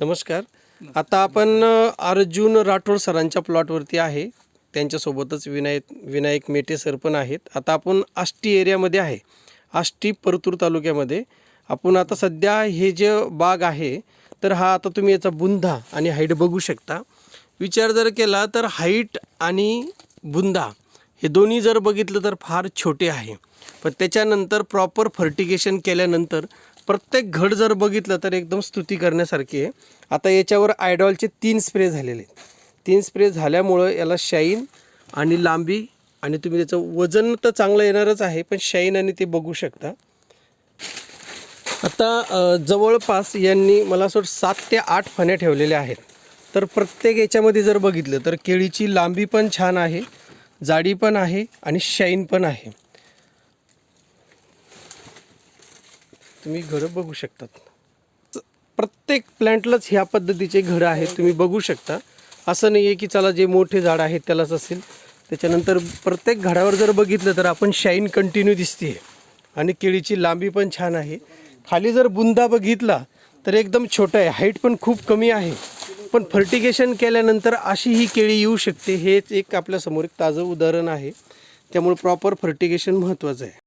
नमस्कार. आता आपण अर्जुन राठोड सरांच्या प्लॉटवरती आहे. त्यांच्यासोबतच विनायक विनायक मेटे सर पण आहेत. आता आपण आष्टी एरियामध्ये आहे. आष्टी परतूर तालुक्यामध्ये. आपण आता सध्या हे जे बाग आहे तर हा आता तुम्ही याचा बुंदा आणि हाईट बघू शकता. विचार जर केला तर हाईट आणि बुंदा हे दोन्ही जर बघितलं तर फार छोटे आहे. पण त्याच्यानंतर प्रॉपर फर्टिगेशन केल्यानंतर प्रत्येक घड जर बघितलं तर एकदम स्तुती करण्यासारखी आहे. आता याच्यावर आयडॉलचे तीन स्प्रे झालेले आहेत. तीन स्प्रे झाल्यामुळं याला शाईन आणि लांबी आणि तुम्ही त्याचं वजन तर चांगलं येणारच आहे पण शाईन आणि ते बघू शकता. आता जवळपास यांनी मला असं सात ते आठ फण्या ठेवलेल्या आहेत. तर प्रत्येक याच्यामध्ये जर बघितलं तर केळीची लांबी पण छान आहे जाडी पण आहे आणि शाईन पण आहे. तुम्ही घरं बघू शकतात. प्रत्येक प्लॅन्टलाच ह्या पद्धतीचे घरं आहेत तुम्ही बघू शकता. असं नाही आहे की चला जे मोठे झाड आहेत त्यालाच असेल. त्याच्यानंतर प्रत्येक झाडावर जर बघितलं तर आपण शाईन कंटिन्यू दिसते आणि केळीची लांबी पण छान आहे. खाली जर बुंदा बघितला तर एकदम छोटा आहे. हाईट पण खूप कमी आहे. पण फर्टिगेशन केल्यानंतर अशी ही केळी येऊ शकते. हेच एक आपल्यासमोर एक ताजं उदाहरण आहे. त्यामुळे प्रॉपर फर्टिगेशन महत्त्वाचं आहे.